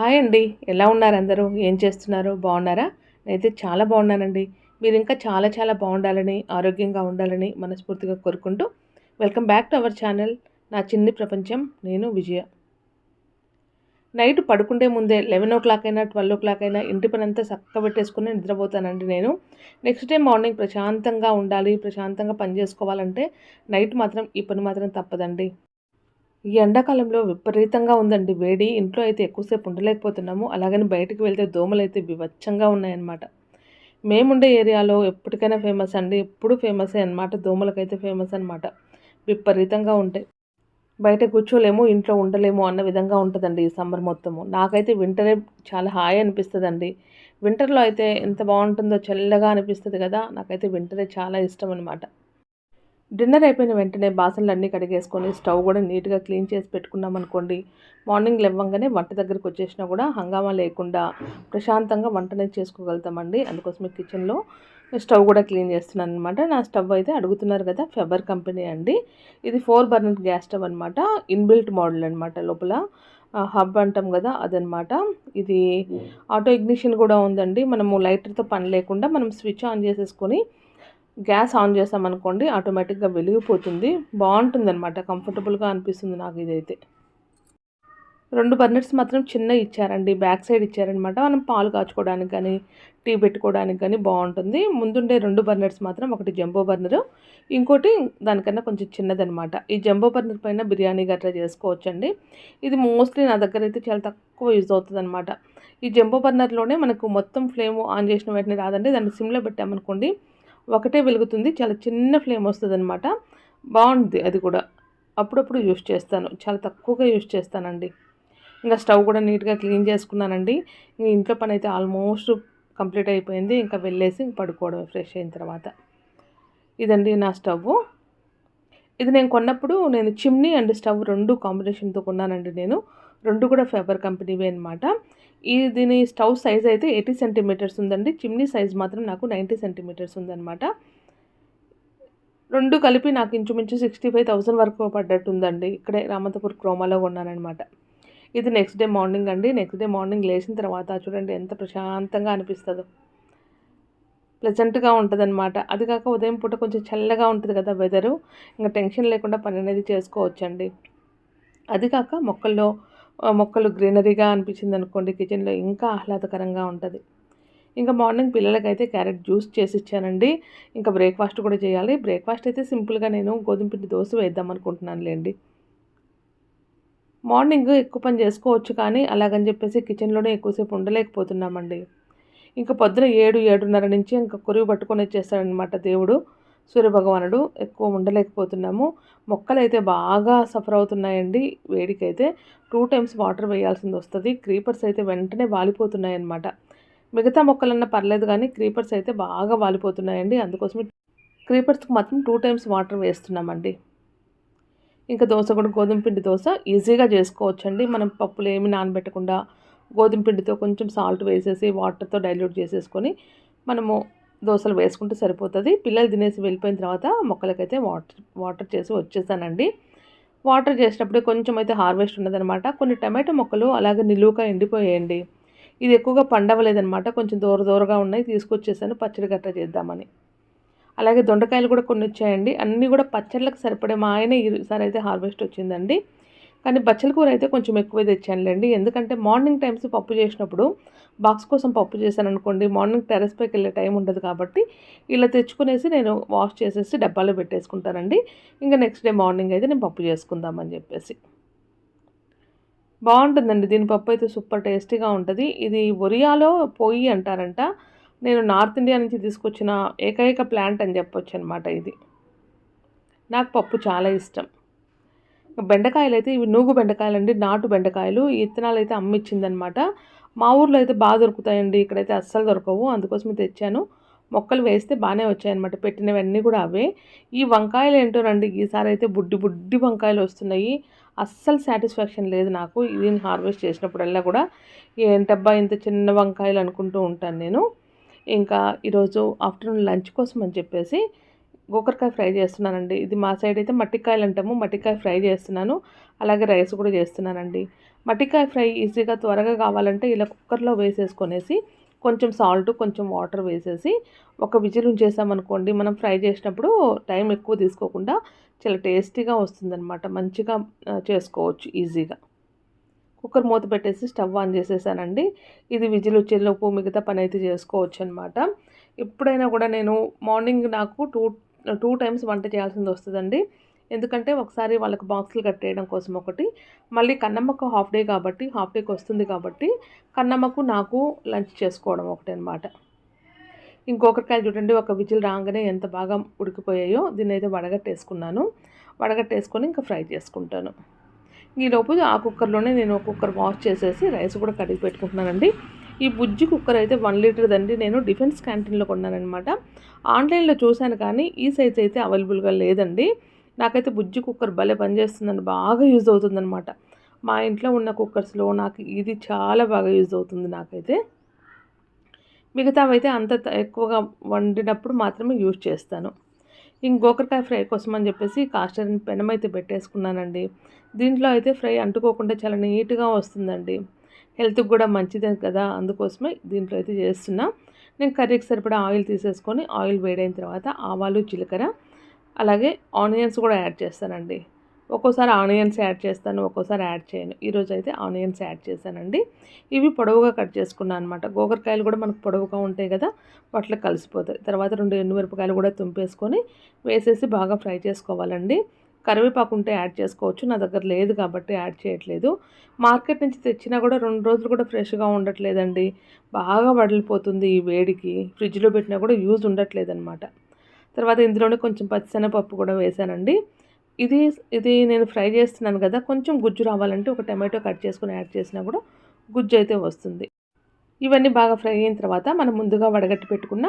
Hi అండి. ఎలా ఉన్నారు అందరూ? ఏం చేస్తున్నారు? బాగున్నారా? నేనైతే చాలా బాగున్నానండి. మీరు ఇంకా చాలా చాలా బాగుండాలని ఆరోగ్యంగా ఉండాలని మనస్ఫూర్తిగా కోరుకుంటూ welcome back to our channel నా చిన్ని ప్రపంచం నేను విజయ. నైట్ పడుకుంటే ముందే లెవెన్ ఓ క్లాక్ అయినా ట్వెల్వ్ ఓ క్లాక్ అయినా ఇంటి పని అంతా చక్క పెట్టేసుకుని నిద్రపోతానండి నేను. నెక్స్ట్ డే మార్నింగ్ ప్రశాంతంగా ఉండాలి ప్రశాంతంగా పని చేసుకోవాలంటే నైట్ మాత్రం ఈ పని మాత్రం తప్పదండి. ఈ ఎండాకాలంలో విపరీతంగా ఉందండి. వేడి ఇంట్లో అయితే ఎక్కువసేపు ఉండలేకపోతున్నాము. అలాగని బయటకు వెళ్తే దోమలు అయితే వివచ్చంగా ఉన్నాయన్నమాట. మేముండే ఏరియాలో ఎప్పటికైనా ఫేమస్ అండి. ఎప్పుడు ఫేమసే అనమాట దోమలకైతే ఫేమస్ అనమాట విపరీతంగా ఉంటాయి. బయట కూర్చోలేము ఇంట్లో ఉండలేము అన్న విధంగా ఉంటుందండి ఈ సమ్మర్ మొత్తము. నాకైతే వింటరే చాలా హాయి అనిపిస్తుందండి. వింటర్లో అయితే ఎంత బాగుంటుందో చల్లగా అనిపిస్తుంది కదా. నాకైతే వింటరే చాలా ఇష్టం అనమాట డిన్నర్ అయిపోయిన వెంటనే బాసనలు అన్నీ కడిగేసుకొని స్టవ్ కూడా నీట్గా క్లీన్ చేసి పెట్టుకున్నాం అనుకోండి మార్నింగ్ లేవ్వంగానే వంట దగ్గరికి వచ్చేసినా కూడా హంగామా లేకుండా ప్రశాంతంగా వంటనే చేసుకోగలుగుతామండి. అందుకోసమే కిచెన్లో స్టవ్ కూడా క్లీన్ చేస్తున్నాను అనమాట నా స్టవ్ అయితే అడుగుతున్నారు కదా ఫెబర్ కంపెనీ అండి. ఇది ఫోర్ బర్నర్ గ్యాస్ స్టవ్ అనమాట ఇన్బిల్ట్ మోడల్ అనమాట లోపల. హబ్ అంటాం కదా అదనమాట ఇది ఆటో ఇగ్నిషన్ కూడా ఉందండి. మనము లైటర్తో పని లేకుండా మనం స్విచ్ ఆన్ చేసేసుకొని గ్యాస్ ఆన్ చేసామనుకోండి ఆటోమేటిక్గా వెలిగిపోతుంది. బాగుంటుంది అనమాట కంఫర్టబుల్గా అనిపిస్తుంది నాకు ఇదైతే. రెండు బర్నర్స్ మాత్రం చిన్న ఇచ్చారండి. బ్యాక్ సైడ్ ఇచ్చారనమాట మనం పాలు కాచుకోవడానికి కానీ టీ పెట్టుకోవడానికి కానీ బాగుంటుంది. ముందుండే రెండు బర్నర్స్ మాత్రం ఒకటి జంబో బర్నర్ ఇంకోటి దానికన్నా కొంచెం చిన్నదనమాట ఈ జంబో బర్నర్ పైన బిర్యానీ గట్రా చేసుకోవచ్చండి. ఇది మోస్ట్లీ నా దగ్గర అయితే చాలా తక్కువ యూజ్ అవుతుంది అనమాట ఈ జంబో బర్నర్లోనే మనకు మొత్తం ఫ్లేమ్ ఆన్ చేసిన వెంటనే రాదండి. దాన్ని సిమ్లో పెట్టామనుకోండి ఒకటే వెలుగుతుంది. చాలా చిన్న ఫ్లేమ్ వస్తుంది అనమాట బాగుంది అది కూడా. అప్పుడప్పుడు యూస్ చేస్తాను. చాలా తక్కువగా యూస్ చేస్తానండి. ఇంకా స్టవ్ కూడా నీట్గా క్లీన్ చేసుకున్నానండి. ఇంకా ఇంట్లో పని అయితే ఆల్మోస్ట్ కంప్లీట్ అయిపోయింది. ఇంకా వెళ్ళేసి పడుకోవడం ఫ్రెష్ అయిన తర్వాత. ఇదండి నా స్టవ్. ఇది నేను కొన్నప్పుడు నేను చిమ్నీ అండ్ స్టవ్ రెండు కాంబినేషన్తో కొన్నానండి నేను. రెండు కూడా ఫేబర్ కంపెనీవే అనమాట ఈ దీని స్టవ్ సైజ్ అయితే ఎయిటీ సెంటీమీటర్స్ ఉందండి. చిమ్నీ సైజ్ మాత్రం నాకు నైంటీ సెంటీమీటర్స్ ఉందన్నమాట. రెండు కలిపి నాకు ఇంచుమించు సిక్స్టీ ఫైవ్ థౌసండ్ వరకు పడ్డట్టు ఉందండి. ఇక్కడే రామంతపూర్ క్రోమాలో కొన్నానమాట ఇది నెక్స్ట్ డే మార్నింగ్ అండి. నెక్స్ట్ డే మార్నింగ్ లేచిన తర్వాత చూడండి ఎంత ప్రశాంతంగా అనిపిస్తుందో. ప్లెజెంట్గా ఉంటుంది అనమాట అది కాక ఉదయం పూట కొంచెం చల్లగా ఉంటుంది కదా వెదరు. ఇంకా టెన్షన్ లేకుండా పని అనేది చేసుకోవచ్చండి. అది కాక మొక్కల్లో మొక్కలు గ్రీనరీగా అనిపించింది అనుకోండి కిచెన్లో ఇంకా ఆహ్లాదకరంగా ఉంటుంది. ఇంకా మార్నింగ్ పిల్లలకైతే క్యారెట్ జ్యూస్ చేసి ఇచ్చానండి. ఇంకా బ్రేక్ఫాస్ట్ కూడా చేయాలి. బ్రేక్ఫాస్ట్ అయితే సింపుల్గా నేను గోధుమ పిండి దోశ వేద్దాం అనుకుంటున్నాను లేండి మార్నింగ్ ఎక్కువ పని చేసుకోవచ్చు కానీ అలాగని చెప్పేసి కిచెన్లోనే ఎక్కువసేపు ఉండలేకపోతున్నామండి. ఇంకా పొద్దున ఏడు ఏడున్నర నుంచి ఇంకా కురువు పట్టుకొని వచ్చేస్తాడనమాట దేవుడు. సూర్యభగవానుడు ఎక్కువ ఉండలేకపోతున్నాము. మొక్కలు అయితే బాగా సఫర్ అవుతున్నాయండి. వేడికైతే టూ టైమ్స్ వాటర్ వేయాల్సింది వస్తుంది. క్రీపర్స్ అయితే వెంటనే వాలిపోతున్నాయి అన్నమాట మిగతా మొక్కలన్నా పర్లేదు కానీ క్రీపర్స్ అయితే బాగా వాలిపోతున్నాయండి. అందుకోసమే క్రీపర్స్కి మాత్రం టూ టైమ్స్ వాటర్ వేస్తున్నామండి. ఇంకా దోశ కూడా గోధుమ పిండి దోశ ఈజీగా చేసుకోవచ్చండి. మనం పప్పులు ఏమి నానబెట్టకుండా గోధుమ పిండితో కొంచెం సాల్ట్ వేసేసి వాటర్తో డైల్యూట్ చేసేసుకొని మనము దోశలు వేసుకుంటే సరిపోతుంది. పిల్లలు తినేసి వెళ్ళిపోయిన తర్వాత మొక్కలకైతే వాటర్ వాటర్ చేసి వచ్చేసానండి. వాటర్ చేసినప్పుడు కొంచెం అయితే హార్వెస్ట్ ఉన్నదనమాట. కొన్ని టమాటో మొక్కలు అలాగే నిలువుగా ఎండిపోయాయండి. ఇది ఎక్కువగా పండవలేదనమాట. కొంచెం దూర దూరగా ఉన్నాయి తీసుకొచ్చేసాను పచ్చడి గట్ట చేద్దామని. అలాగే దొండకాయలు కూడా కొన్ని వచ్చాయండి అన్నీ కూడా పచ్చళ్ళకి సరిపడే మా ఆయన ఈసారి అయితే హార్వెస్ట్ వచ్చిందండి. కానీ బచ్చల కూర అయితే కొంచెం ఎక్కువ తెచ్చానులేండి. ఎందుకంటే మార్నింగ్ టైమ్స్ పప్పు చేసినప్పుడు బాక్స్ కోసం పప్పు చేశాను అనుకోండి మార్నింగ్ టెరెస్ పైకి వెళ్ళే టైం ఉండదు కాబట్టి ఇలా తెచ్చుకునేసి నేను వాష్ చేసేసి డబ్బాలో పెట్టేసుకుంటానండి. ఇంకా నెక్స్ట్ డే మార్నింగ్ అయితే నేను పప్పు చేసుకుందామని చెప్పేసి. బాగుంటుందండి. దీని పప్పు అయితే సూపర్ టేస్టీగా ఉంటుంది. ఇది ఒరియాలో పొయ్యి అంటారంట. నేను నార్త్ ఇండియా నుంచి తీసుకొచ్చిన ఏకైక ప్లాంట్ అని చెప్పొచ్చు అనమాట ఇది. నాకు పప్పు చాలా ఇష్టం. బెండకాయలు అయితే ఇవి నూగు బెండకాయలు అండి నాటు బెండకాయలు. ఇత్తనాలు అయితే అమ్మిచ్చిందనమాట. మా ఊర్లో అయితే బాగా దొరుకుతాయండి ఇక్కడైతే అస్సలు దొరకవు. అందుకోసమే తెచ్చాను. మొక్కలు వేస్తే బాగానే వచ్చాయన్నమాట పెట్టినవన్నీ కూడా అవే. ఈ వంకాయలు ఏంటోనండి ఈసారి అయితే బుడ్డి బుడ్డి వంకాయలు వస్తున్నాయి. అస్సలు సాటిస్ఫాక్షన్ లేదు నాకు. దీన్ని హార్వెస్ట్ చేసినప్పుడల్లా కూడా ఏంటబ్బా ఇంత చిన్న వంకాయలు అనుకుంటూ ఉంటాను నేను. ఇంకా ఈరోజు ఆఫ్టర్నూన్ లంచ్ కోసం అని చెప్పేసి గోకరకాయ ఫ్రై చేస్తున్నానండి. ఇది మా సైడ్ అయితే మట్టికాయలు అంటాము. మట్టికాయ ఫ్రై చేస్తున్నాను. అలాగే రైస్ కూడా చేస్తున్నానండి. మట్టికాయ ఫ్రై ఈజీగా త్వరగా కావాలంటే ఇలా కుక్కర్లో వేసేసుకొనేసి కొంచెం సాల్ట్ కొంచెం వాటర్ వేసేసి ఒక విజిల్ ఉంచేసామనుకోండి మనం ఫ్రై చేసినప్పుడు టైం ఎక్కువ తీసుకోకుండా చాలా టేస్టీగా వస్తుందన్నమాట. మంచిగా చేసుకోవచ్చు ఈజీగా. కుక్కర్ మూత పెట్టేసి స్టవ్ ఆన్ చేసేసానండి. ఇది విజిల్ వచ్చేలోపు మిగతా పని అయితే చేసుకోవచ్చు అనమాట ఎప్పుడైనా కూడా నేను మార్నింగ్ నాకు టూ టూ టైమ్స్ వంట చేయాల్సింది వస్తుందండి. ఎందుకంటే ఒకసారి వాళ్ళకి బాక్సులు కట్టేయడం కోసం ఒకటి మళ్ళీ కన్నమ్మకు హాఫ్ డే కాబట్టి హాఫ్ డేకి వస్తుంది కాబట్టి కన్నమ్మకు నాకు లంచ్ చేసుకోవడం ఒకటి అనమాట ఇంకొకరికాయలు చూడండి ఒక విజిల్ రాగానే ఎంత బాగా ఉడికిపోయాయో దీన్ని అయితే వడగట్టేసుకున్నాను. వడగట్టేసుకొని ఇంకా ఫ్రై చేసుకుంటాను. ఈలోపు ఆ కుక్కర్లోనే నేను కుక్కర్ వాష్ చేసేసి రైస్ కూడా కడిగి పెట్టుకుంటున్నానండి. ఈ బుజ్జి కుక్కర్ అయితే వన్ లీటర్ దండి. నేను డిఫెన్స్ క్యాంటీన్లో కొన్నానమాట ఆన్లైన్లో చూశాను కానీ ఈ సైజ్ అయితే అవైలబుల్గా లేదండి. నాకైతే బుజ్జి కుక్కర్ భలే పనిచేస్తుందండి. బాగా యూజ్ అవుతుందన్నమాట. మా ఇంట్లో ఉన్న కుక్కర్స్లో నాకు ఇది చాలా బాగా యూజ్ అవుతుంది నాకైతే. మిగతావైతే అంత ఎక్కువగా వండినప్పుడు మాత్రమే యూజ్ చేస్తాను. ఇంకొకరికాయ ఫ్రై కోసం అని చెప్పేసి కాస్టర్ పెనం అయితే పెట్టేసుకున్నానండి. దీంట్లో అయితే ఫ్రై అంటుకోకుండా చాలా నీట్గా వస్తుందండి. హెల్త్కి కూడా మంచిదే కదా అందుకోసమే దీంట్లో అయితే చేస్తున్నా. నేను కర్రీకి సరిపడా ఆయిల్ తీసేసుకొని ఆయిల్ వేడైన తర్వాత ఆవాలు జీలకర్ర అలాగే ఆనియన్స్ కూడా యాడ్ చేస్తానండి. ఒక్కోసారి ఆనియన్స్ యాడ్ చేస్తాను ఒక్కోసారి యాడ్ చేయను. ఈరోజు అయితే ఆనియన్స్ యాడ్ చేశానండి. ఇవి పొడవుగా కట్ చేసుకున్నాను అనమాట గోకరకాయలు కూడా మనకు పొడవుగా ఉంటాయి కదా వాటిలో కలిసిపోతాయి. తర్వాత రెండు ఎండుమిరపకాయలు కూడా తుంపేసుకొని వేసేసి బాగా ఫ్రై చేసుకోవాలండి. కరివేపాకు ఉంటే యాడ్ చేసుకోవచ్చు. నా దగ్గర లేదు కాబట్టి యాడ్ చేయట్లేదు. మార్కెట్ నుంచి తెచ్చినా కూడా రెండు రోజులు కూడా ఫ్రెష్గా ఉండట్లేదండి. బాగా వడలిపోతుంది ఈ వేడికి. ఫ్రిడ్జ్లో పెట్టినా కూడా యూజ్ ఉండట్లేదు అనమాట తర్వాత ఇందులోనే కొంచెం పచ్చిశనగపప్పు కూడా వేసానండి. ఇది ఇది నేను ఫ్రై చేస్తున్నాను కదా కొంచెం గుజ్జు రావాలంటే ఒక టమాటో కట్ చేసుకుని యాడ్ చేసినా కూడా గుజ్జు అయితే వస్తుంది. ఇవన్నీ బాగా ఫ్రై అయిన తర్వాత మనం ముందుగా వడగట్టి పెట్టుకున్న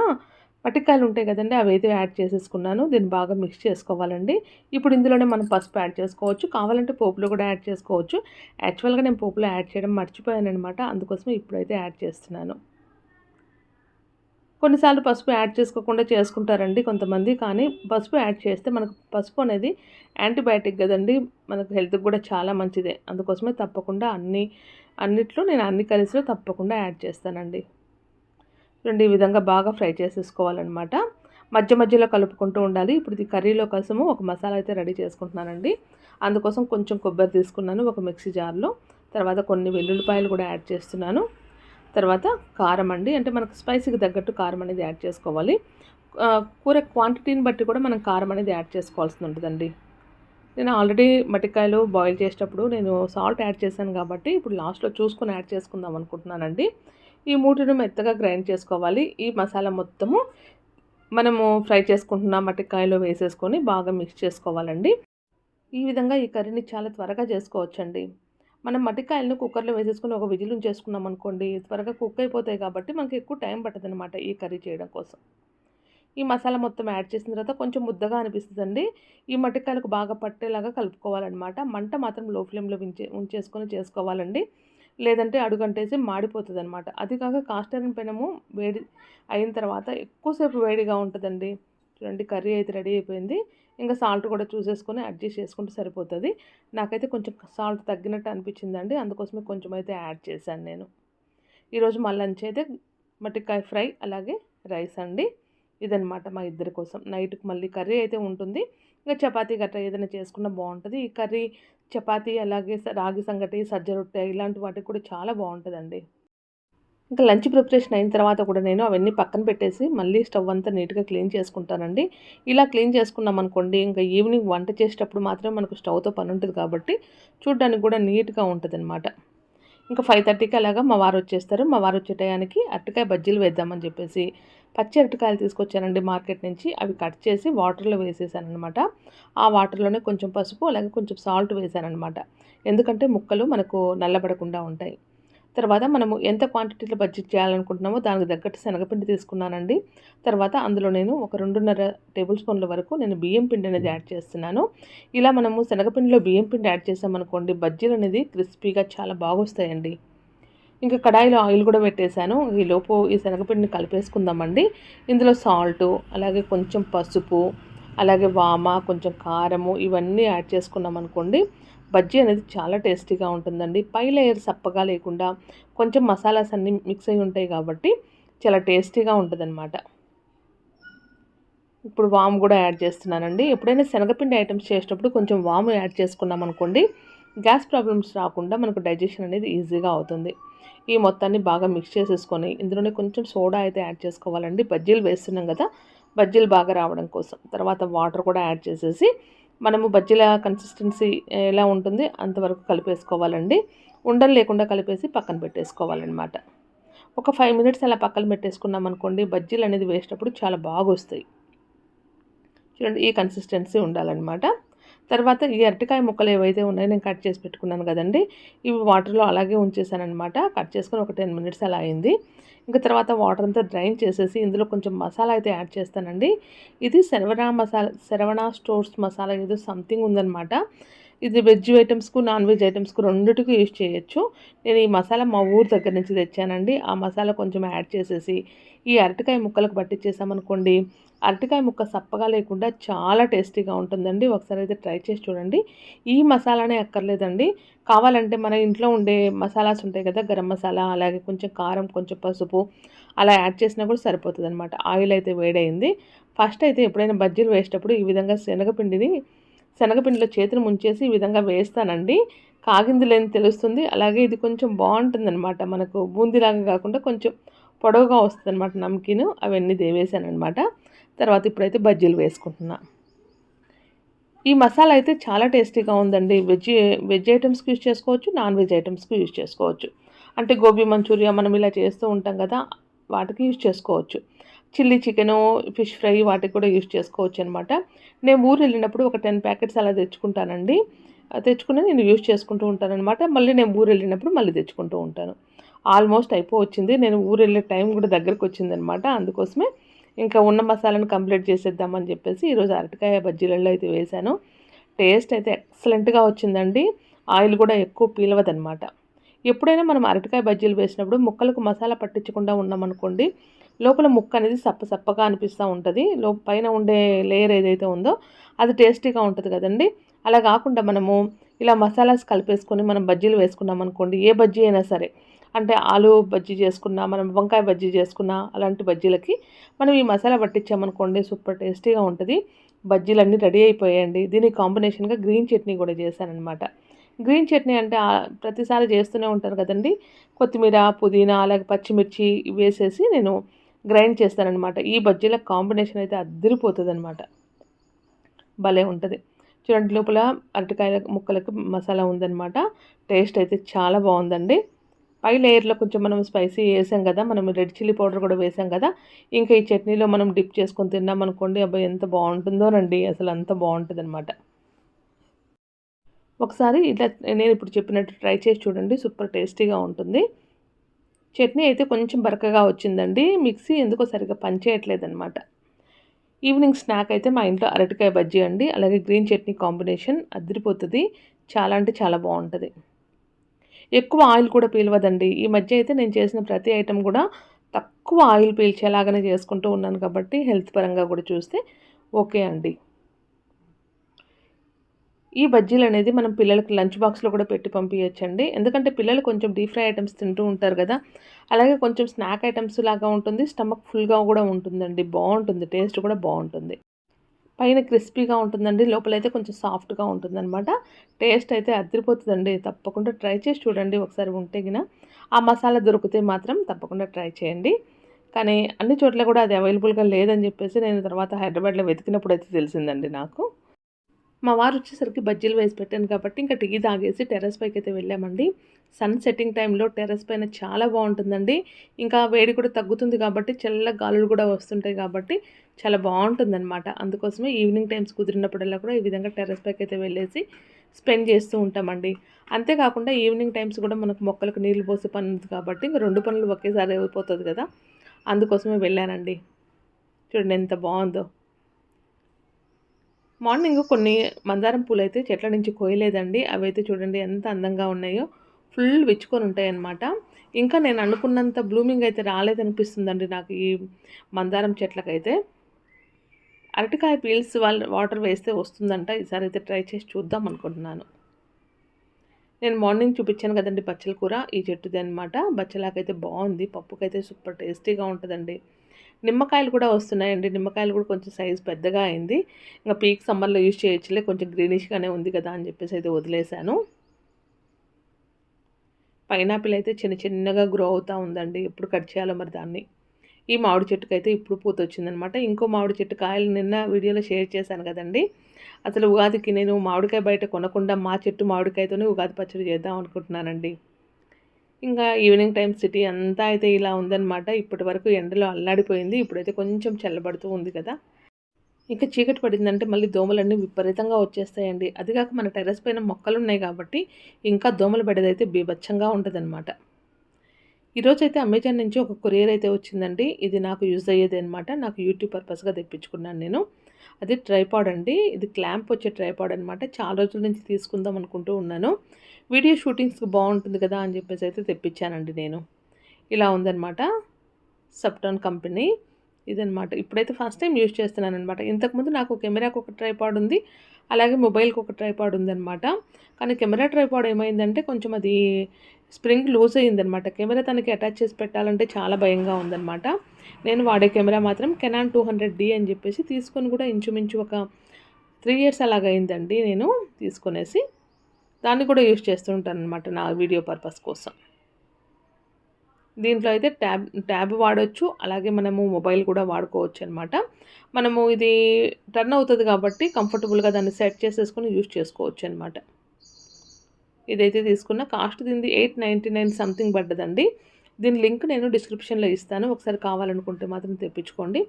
పటికాయలు ఉంటాయి కదండి అవి అయితే యాడ్ చేసేసుకున్నాను. దీన్ని బాగా మిక్స్ చేసుకోవాలండి. ఇప్పుడు ఇందులోనే మనం పసుపు యాడ్ చేసుకోవచ్చు. కావాలంటే పోపులో కూడా యాడ్ చేసుకోవచ్చు. యాక్చువల్గా నేను పోపులో యాడ్ చేయడం మర్చిపోయాను అనమాట ఇప్పుడైతే యాడ్ చేస్తున్నాను. కొన్నిసార్లు పసుపు యాడ్ చేసుకోకుండా చేసుకుంటారండి కొంతమంది. కానీ పసుపు యాడ్ చేస్తే మనకు పసుపు అనేది యాంటీబయాటిక్ కదండి. మనకు హెల్త్కి కూడా చాలా మంచిదే. అందుకోసమే తప్పకుండా అన్ని అన్నిట్లో నేను అన్ని కర్రీస్లో తప్పకుండా యాడ్ చేస్తానండి. రెండు ఈ విధంగా బాగా ఫ్రై చేసేసుకోవాలన్నమాట. మధ్య మధ్యలో కలుపుకుంటూ ఉండాలి. ఇప్పుడు ఇది కర్రీలో కోసము ఒక మసాలా అయితే రెడీ చేసుకుంటున్నానండి. అందుకోసం కొంచెం కొబ్బరి తీసుకున్నాను ఒక మిక్సీ జార్లో. తర్వాత కొన్ని వెల్లుల్లిపాయలు కూడా యాడ్ చేస్తున్నాను. తర్వాత కారం అండి. అంటే మనకు స్పైసీకి తగ్గట్టు కారం అనేది యాడ్ చేసుకోవాలి. కూర క్వాంటిటీని బట్టి కూడా మనం కారం అనేది యాడ్ చేసుకోవాల్సి ఉంటుందండి. నేను ఆల్రెడీ మట్టికాయలు బాయిల్ చేసేటప్పుడు నేను సాల్ట్ యాడ్ చేశాను కాబట్టి ఇప్పుడు లాస్ట్లో చూసుకొని యాడ్ చేసుకుందాం అనుకుంటున్నానండి. ఈ మూటిని మెత్తగా గ్రైండ్ చేసుకోవాలి. ఈ మసాలా మొత్తము మనము ఫ్రై చేసుకుంటున్న మట్టికాయలో వేసేసుకొని బాగా మిక్స్ చేసుకోవాలండి. ఈ విధంగా ఈ కర్రీని చాలా త్వరగా చేసుకోవచ్చండి. మనం మట్టికాయలను కుక్కర్లో వేసేసుకుని ఒక విజిల్ చేసుకున్నాం అనుకోండి త్వరగా కుక్ అయిపోతాయి కాబట్టి మనకి ఎక్కువ టైం పట్టదనమాట ఈ కర్రీ చేయడం కోసం. ఈ మసాలా మొత్తం యాడ్ చేసిన తర్వాత కొంచెం ముద్దగా అనిపిస్తుందండి. ఈ మట్టికాయలకు బాగా పట్టేలాగా కలుపుకోవాలన్నమాట. మంట మాత్రం లో ఫ్లేమ్లో ఉంచే ఉంచేసుకొని చేసుకోవాలండి. లేదంటే అడుగంటేసి మాడిపోతుంది అనమాట అది కాక కాస్టర్న్ పెనము వేడి అయిన తర్వాత ఎక్కువసేపు వేడిగా ఉంటుందండి. చూడండి కర్రీ అయితే రెడీ అయిపోయింది. ఇంకా సాల్ట్ కూడా చూసేసుకొని అడ్జస్ట్ చేసుకుంటే సరిపోతుంది. నాకైతే కొంచెం సాల్ట్ తగ్గినట్టు అనిపించిందండి. అందుకోసమే కొంచెం అయితే యాడ్ చేశాను నేను. ఈరోజు మా లంచ్ అయితే మట్టికాయ ఫ్రై అలాగే రైస్ అండి. ఇదనమాట మా ఇద్దరి కోసం. నైట్కి మళ్ళీ కర్రీ అయితే ఉంటుంది. ఇంకా చపాతీ గట్రా ఏదైనా చేసుకున్నా బాగుంటుంది. ఈ కర్రీ చపాతీ అలాగే రాగి సంగటి సజ్జ రొట్టె ఇలాంటి వాటికి కూడా చాలా బాగుంటుందండి. ఇంకా లంచ్ ప్రిపరేషన్ అయిన తర్వాత కూడా నేను అవన్నీ పక్కన పెట్టేసి మళ్ళీ స్టవ్ అంతా నీట్గా క్లీన్ చేసుకుంటానండి. ఇలా క్లీన్ చేసుకున్నాం అనుకోండి ఇంకా ఈవినింగ్ వంట చేసేటప్పుడు మాత్రమే మనకు స్టవ్తో పని ఉంటుంది కాబట్టి చూడడానికి కూడా నీట్గా ఉంటుంది అనమాట ఇంకా ఫైవ్ థర్టీకి అలాగా మా వారు వచ్చేస్తారు. మా వారు వచ్చే టయానికి అరటికాయ బజ్జీలు వేద్దామని చెప్పేసి పచ్చి అరటికాయలు తీసుకొచ్చానండి మార్కెట్ నుంచి. అవి కట్ చేసి వాటర్లో వేసేసాను అనమాట ఆ వాటర్లోనే కొంచెం పసుపు అలాగే కొంచెం సాల్ట్ వేసానమాట ఎందుకంటే ముక్కలు మనకు నల్లబడకుండా ఉంటాయి. తర్వాత మనము ఎంత క్వాంటిటీలో బడ్జెట్ చేయాలనుకుంటున్నామో దానికి తగ్గట్టు శనగపిండి తీసుకున్నానండి. తర్వాత అందులో నేను ఒక రెండున్నర టేబుల్ స్పూన్ల వరకు నేను బియ్యం పిండి అనేది యాడ్ చేస్తున్నాను. ఇలా మనము శనగపిండిలో బియ్యం పిండి యాడ్ చేసామనుకోండి బజ్జీలు అనేది క్రిస్పీగా చాలా బాగొస్తాయండి. ఇంకా కడాయిలో ఆయిల్ కూడా పెట్టేశాను. ఈ లోపు ఈ శనగపిండిని కలిపేసుకుందామండి. ఇందులో సాల్టు అలాగే కొంచెం పసుపు అలాగే వామ కొంచెం కారము ఇవన్నీ యాడ్ చేసుకున్నాం అనుకోండి బజ్జీ అనేది చాలా టేస్టీగా ఉంటుందండి. పై లేయర్ సప్పగా లేకుండా కొంచెం మసాలాస్ అన్నీ మిక్స్ అయి ఉంటాయి కాబట్టి చాలా టేస్టీగా ఉంటుందన్నమాట. ఇప్పుడు వాము కూడా యాడ్ చేస్తున్నానండి. ఎప్పుడైనా శనగపిండి ఐటమ్స్ చేసేటప్పుడు కొంచెం వాము యాడ్ చేసుకున్నాం అనుకోండి గ్యాస్ ప్రాబ్లమ్స్ రాకుండా మనకు డైజెషన్ అనేది ఈజీగా అవుతుంది. ఈ మొత్తాన్ని బాగా మిక్స్ చేసేసుకొని ఇందులోనే కొంచెం సోడా అయితే యాడ్ చేసుకోవాలండి. బజ్జీలు వేస్తున్నాం కదా బజ్జీలు బాగా రావడం కోసం. తర్వాత వాటర్ కూడా యాడ్ చేసేసి మనము బజ్జీల కన్సిస్టెన్సీ ఎలా ఉంటుంది అంతవరకు కలిపేసుకోవాలండి. ఉండలు లేకుండా కలిపేసి పక్కన పెట్టేసుకోవాలన్నమాట. ఒక ఫైవ్ మినిట్స్ అలా పక్కన పెట్టేసుకున్నాం అనుకోండి బజ్జీలు అనేది వేసేటప్పుడు చాలా బాగా వస్తాయి చూడండి ఈ కన్సిస్టెన్సీ ఉండాలన్నమాట. తర్వాత ఈ అరటికాయ ముక్కలు ఏవైతే ఉన్నాయో నేను కట్ చేసి పెట్టుకున్నాను కదండి ఇవి వాటర్లో అలాగే ఉంచేసానమాట కట్ చేసుకొని ఒక టెన్ మినిట్స్ అలా అయింది. ఇంకా తర్వాత వాటర్ అంతా డ్రైన్ చేసేసి ఇందులో కొంచెం మసాలా అయితే యాడ్ చేస్తానండి. ఇది శరవణ మసాలా శరవణ స్టోర్స్ మసాలా ఏదో సంథింగ్ ఉందన్నమాట. ఇది వెజ్ ఐటమ్స్కు నాన్ వెజ్ ఐటమ్స్కు రెండుటికి యూజ్ చేయొచ్చు. నేను ఈ మసాలా మా ఊరు దగ్గర నుంచి తెచ్చానండి. ఆ మసాలా కొంచెం యాడ్ చేసేసి ఈ అరటికాయ ముక్కలకు పట్టించేసామనుకోండి అరటికాయ ముక్క సప్పగా లేకుండా చాలా టేస్టీగా ఉంటుందండి. ఒకసారి అయితే ట్రై చేసి చూడండి. ఈ మసాలానే అక్కర్లేదండి. కావాలంటే మన ఇంట్లో ఉండే మసాలాస్ ఉంటాయి కదా గరం మసాలా అలాగే కొంచెం కారం కొంచెం పసుపు అలా యాడ్ చేసినా కూడా సరిపోతుంది అనమాట ఆయిల్ అయితే వేడైంది ఫస్ట్ అయితే ఎప్పుడైనా బజ్జీలు వేసేటప్పుడు ఈ విధంగా శనగపిండిని శనగపిండిలో చేతిని ముంచేసి ఈ విధంగా వేస్తానండి. కాగింది లేని తెలుస్తుంది. అలాగే ఇది కొంచెం బాగుంటుందన్నమాట. మనకు బూందీలాగా కాకుండా కొంచెం పొడవుగా వస్తుంది అనమాట నమ్కిన్. అవన్నీ దేవేశానమాట తర్వాత ఇప్పుడైతే బజ్జీలు వేసుకుంటున్నా. ఈ మసాలా అయితే చాలా టేస్టీగా ఉందండి. వెజ్ వెజ్ ఐటమ్స్కి యూజ్ చేసుకోవచ్చు నాన్ వెజ్ ఐటమ్స్కి యూజ్ చేసుకోవచ్చు. అంటే గోబీ మంచూరియా మనం ఇలా చేస్తూ ఉంటాం కదా వాటికి యూజ్ చేసుకోవచ్చు. చిల్లీ చికెను ఫిష్ ఫ్రై వాటికి కూడా యూజ్ చేసుకోవచ్చు అనమాట నేను ఊరు వెళ్ళినప్పుడు ఒక టెన్ ప్యాకెట్స్ అలా తెచ్చుకుంటానండి. తెచ్చుకుని నేను యూస్ చేసుకుంటూ ఉంటాను అనమాట మళ్ళీ నేను ఊరు వెళ్ళినప్పుడు మళ్ళీ తెచ్చుకుంటూ ఉంటాను. ఆల్మోస్ట్ అయిపోవచ్చింది. నేను ఊరు వెళ్ళే టైం కూడా దగ్గరకు వచ్చిందనమాట. అందుకోసమే ఇంకా ఉన్న మసాలాను కంప్లీట్ చేసేద్దామని చెప్పేసి ఈరోజు అరటికాయ బజ్జీలలో అయితే వేశాను. టేస్ట్ అయితే ఎక్సలెంట్గా వచ్చిందండి. ఆయిల్ కూడా ఎక్కువ పీలవదనమాట. ఎప్పుడైనా మనం అరటికాయ బజ్జీలు వేసినప్పుడు ముక్కలకు మసాలా పట్టించకుండా ఉన్నామనుకోండి లోపల ముక్క అనేది సప్ప సప్పగా అనిపిస్తూ ఉంటుంది. లో పైన ఉండే లేయర్ ఏదైతే ఉందో అది టేస్టీగా ఉంటుంది కదండి. అలా కాకుండా మనము ఇలా మసాలాస్ కలిపేసుకొని మనం బజ్జీలు వేసుకున్నాం అనుకోండి ఏ బజ్జీ అయినా సరే అంటే ఆలు బజ్జీ చేసుకున్నా మనం వంకాయ బజ్జీ చేసుకున్నా అలాంటి బజ్జీలకి మనం ఈ మసాలా పట్టించామనుకోండి సూపర్ టేస్టీగా ఉంటుంది. బజ్జీలన్నీ రెడీ అయిపోయాయండి. దీనికి కాంబినేషన్గా గ్రీన్ చట్నీ కూడా చేశానమాట గ్రీన్ చట్నీ అంటే ప్రతిసారి చేస్తూనే ఉంటారు కదండి. కొత్తిమీర పుదీనా అలాగే పచ్చిమిర్చి వేసేసి నేను గ్రైండ్ చేస్తారనమాట ఈ బజ్జీల కాంబినేషన్ అయితే అద్దరిపోతుంది అనమాట భలే ఉంటుంది. చూడండి లోపల అరటికాయల ముక్కలకు మసాలా ఉందన్నమాట. టేస్ట్ అయితే చాలా బాగుందండి. పై లేయర్లో కొంచెం మనం స్పైసీ వేసాం కదా మనం రెడ్ చిల్లీ పౌడర్ కూడా వేసాం కదా ఇంకా ఈ చట్నీలో మనం డిప్ చేసుకొని తిన్నాం అనుకోండి అబ్బాయి ఎంత బాగుంటుందోనండి అసలు అంత బాగుంటుంది అనమాట ఒకసారి ఇట్లా నేను ఇప్పుడు చెప్పినట్టు ట్రై చేసి చూడండి సూపర్ టేస్టీగా ఉంటుంది. చట్నీ అయితే కొంచెం బరకగా వచ్చిందండి. మిక్సీ ఎందుకో సరిగ్గా పనిచేయట్లేదు అనమాట ఈవినింగ్ స్నాక్ అయితే మా ఇంట్లో అరటికాయ బజ్జీ అండి. అలాగే గ్రీన్ చట్నీ కాంబినేషన్ అదిరిపోతుంది. చాలా అంటే చాలా బాగుంటుంది. ఎక్కువ ఆయిల్ కూడా పీలవదండి. ఈ మధ్య అయితే నేను చేసిన ప్రతి ఐటెం కూడా తక్కువ ఆయిల్ పీల్చేలాగానే చేసుకుంటూ ఉన్నాను కాబట్టి హెల్త్ పరంగా కూడా చూస్తే ఓకే అండి. ఈ బజ్జీలు అనేది మనం పిల్లలకి లంచ్ బాక్స్లో కూడా పెట్టి పంపించచ్చండి ఎందుకంటే పిల్లలు కొంచెం డీప్ ఫ్రై ఐటమ్స్ తింటూ ఉంటారు కదా. అలాగే కొంచెం స్నాక్ ఐటమ్స్ లాగా ఉంటుంది. స్టమక్ ఫుల్గా కూడా ఉంటుందండి. బాగుంటుంది. టేస్ట్ కూడా బాగుంటుంది. పైన క్రిస్పీగా ఉంటుందండి. లోపలైతే కొంచెం సాఫ్ట్గా ఉంటుందన్నమాట. టేస్ట్ అయితే అదిరిపోతుందండి. తప్పకుండా ట్రై చేసి చూడండి. ఒకసారి ఉంటే గిన ఆ మసాలా దొరికితే మాత్రం తప్పకుండా ట్రై చేయండి. కానీ అన్ని చోట్ల కూడా అది అవైలబుల్గా లేదని చెప్పేసి నేను తర్వాత హైదరాబాద్లో వెతికినప్పుడు అయితే తెలిసిందండి నాకు. మా వారు వచ్చేసరికి బజ్జీలు వేసి పెట్టాను కాబట్టి ఇంకా టీ తాగేసి టెర్రస్ పైకి అయితే వెళ్ళామండి. సన్ సెట్టింగ్ టైంలో టెర్రస్ పైన చాలా బాగుంటుందండి. ఇంకా వేడి కూడా తగ్గుతుంది కాబట్టి చల్ల గాలులు కూడా వస్తుంటాయి కాబట్టి చాలా బాగుంటుందన్నమాట. అందుకోసమే ఈవినింగ్ టైమ్స్ కుదిరినప్పుడల్లా కూడా ఈ విధంగా టెర్రస్ పైకి అయితే వెళ్ళేసి స్పెండ్ చేస్తూ ఉంటామండి. అంతేకాకుండా ఈవినింగ్ టైమ్స్ కూడా మనకు మొక్కలకు నీళ్ళు పోసే పని ఉంది కాబట్టి ఇంకా రెండు పనులు ఒకేసారి అయిపోతుంది కదా. అందుకోసమే వెళ్ళానండి. చూడండి ఎంత బాగుందో. మార్నింగ్ కొన్ని మందారం పూలు అయితే చెట్ల నుంచి కోయలేదండి. అవి అయితే చూడండి ఎంత అందంగా ఉన్నాయో. ఫుల్ విచ్చుకొని ఉంటాయి అన్నమాట ఇంకా నేను అనుకున్నంత బ్లూమింగ్ అయితే రాలేదనిపిస్తుందండి నాకు ఈ మందారం చెట్లకైతే. అరటికాయ పీల్స్ వాళ్ళు వాటర్ వేస్తే వస్తుందంట. ఈసారి అయితే ట్రై చేసి చూద్దాం అనుకుంటున్నాను. నేను మార్నింగ్ చూపించాను కదండి బచ్చల కూర. ఈ చెట్టుది అనమాట బచ్చలాకైతే బాగుంది. పప్పుకైతే సూపర్ టేస్టీగా ఉంటుందండి. నిమ్మకాయలు కూడా వస్తున్నాయండి. నిమ్మకాయలు కూడా కొంచెం సైజు పెద్దగా అయింది. ఇంకా పీక్ సమ్మర్లో యూజ్ చేయొచ్చులే. కొంచెం గ్రీనిష్గానే ఉంది కదా అని చెప్పేసి అయితే వదిలేశాను. పైనాపిల్ అయితే చిన్న చిన్నగా గ్రో అవుతూ ఉందండి. ఎప్పుడు కట్ చేయాలో మరి దాన్ని. ఈ మామిడి చెట్టుకు అయితే ఇప్పుడు పూత వచ్చిందనమాట. ఇంకో మామిడి చెట్టు కాయలు నిన్న వీడియోలో షేర్ చేశాను కదండి. అసలు ఉగాదికి నేను మామిడికాయ బయట కొనకుండా మా చెట్టు మామిడికాయతోనే ఉగాది పచ్చడి చేద్దాం అనుకుంటున్నానండి. ఇంకా ఈవినింగ్ టైం సిటీ అంతా అయితే ఇలా ఉందన్నమాట. ఇప్పటి వరకు ఎండలో అల్లాడిపోయింది. ఇప్పుడైతే కొంచెం చల్లబడుతూ ఉంది కదా. ఇంకా చీకటి పడిందంటే మళ్ళీ దోమలన్నీ విపరీతంగా వచ్చేస్తాయండి. అది కాక మన టెర్రస్ పైన మొక్కలు ఉన్నాయి కాబట్టి ఇంకా దోమలు పడేదైతే బీభత్సంగా ఉంటుందన్నమాట. ఈరోజు అయితే అమెజాన్ నుంచి ఒక కొరియర్ అయితే వచ్చిందండి. ఇది నాకు యూజ్ అయ్యేది అనమాట నాకు యూట్యూబ్ పర్పస్గా తెప్పించుకున్నాను నేను. అది ట్రైపాడ్ అండి. ఇది క్లాంప్ వచ్చే ట్రైపాడ్ అనమాట చాలా రోజుల నుంచి తీసుకుందాం అనుకుంటూ ఉన్నాను. వీడియో షూటింగ్స్కి బాగుంటుంది కదా అని చెప్పేసి అయితే తెప్పించానండి నేను. ఇలా ఉందనమాట సప్టాన్ కంపెనీ. ఇదనమాట ఇప్పుడైతే ఫస్ట్ టైం యూజ్ చేస్తున్నాను అనమాట ఇంతకుముందు నాకు కెమెరాకు ఒక ట్రైపాడ్ ఉంది. అలాగే మొబైల్కి ఒక ట్రైపాడ్ ఉందనమాట కానీ కెమెరా ట్రైపాడ్ ఏమైందంటే కొంచెం అది స్ప్రింగ్ లూజ్ అయ్యిందనమాట కెమెరా తనకి అటాచ్ చేసి పెట్టాలంటే చాలా భయంగా ఉందనమాట నేను వాడే కెమెరా మాత్రం కెనాన్ టూ హండ్రెడ్ డి అని చెప్పేసి తీసుకొని కూడా ఇంచుమించు ఒక త్రీ ఇయర్స్ అలాగ అయిందండి నేను తీసుకునేసి. దాన్ని కూడా యూజ్ చేస్తుంటాను అనమాట నా వీడియో పర్పస్ కోసం. దీంట్లో అయితే ట్యాబ్ ట్యాబ్ వాడచ్చు అలాగే మనము మొబైల్ కూడా వాడుకోవచ్చు అనమాట మనము ఇది టర్న్ అవుతుంది కాబట్టి కంఫర్టబుల్గా దాన్ని సెట్ చేసేసుకొని యూజ్ చేసుకోవచ్చు అనమాట ఇదైతే తీసుకున్న కాస్ట్ దీనిది ఎయిట్ నైంటీ నైన్ సంథింగ్ పడ్డదండి. దీని లింక్ నేను డిస్క్రిప్షన్లో ఇస్తాను. ఒకసారి కావాలనుకుంటే మాత్రం తెప్పించుకోండి.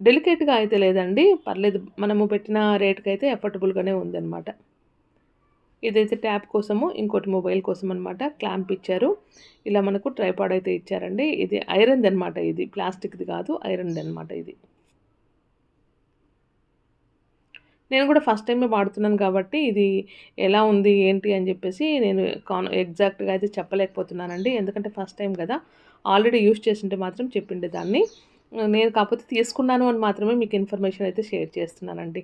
డెలికేట్గా అయితే లేదండి. పర్లేదు మనము పెట్టిన రేట్కి అయితే ఎఫర్టబుల్గానే ఉందన్నమాట. ఇదైతే ట్యాప్ కోసము ఇంకోటి మొబైల్ కోసం అనమాట క్లాంప్ ఇచ్చారు. ఇలా మనకు ట్రైపాడ్ అయితే ఇచ్చారండి. ఇది ఐరన్ది అనమాట ఇది. ప్లాస్టిక్ది కాదు ఐరన్ది అనమాట ఇది. నేను కూడా ఫస్ట్ టైమే వాడుతున్నాను కాబట్టి ఇది ఎలా ఉంది ఏంటి అని చెప్పేసి నేను కాన్ ఎగ్జాక్ట్గా అయితే చెప్పలేకపోతున్నానండి. ఎందుకంటే ఫస్ట్ టైం కదా ఆల్రెడీ యూస్ చేసింటే మాత్రం చెప్పిండే దాన్ని. నేను కాకపోతే తీసుకున్నాను అని మాత్రమే మీకు ఇన్ఫర్మేషన్ అయితే షేర్ చేస్తున్నానండి.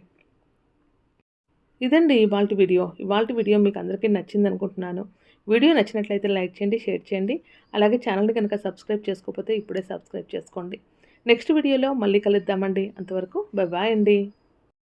ఇదండి ఇవాళ వీడియో. ఇవాళ వీడియో మీకు అందరికీ నచ్చింది అనుకుంటున్నాను. వీడియో నచ్చినట్లయితే లైక్ చేయండి షేర్ చేయండి. అలాగే ఛానల్ని కనుక సబ్స్క్రైబ్ చేసుకోకపోతే ఇప్పుడే సబ్స్క్రైబ్ చేసుకోండి. నెక్స్ట్ వీడియోలో మళ్ళీ కలుద్దామండి. అంతవరకు బాయ్ బాయ్ అండి.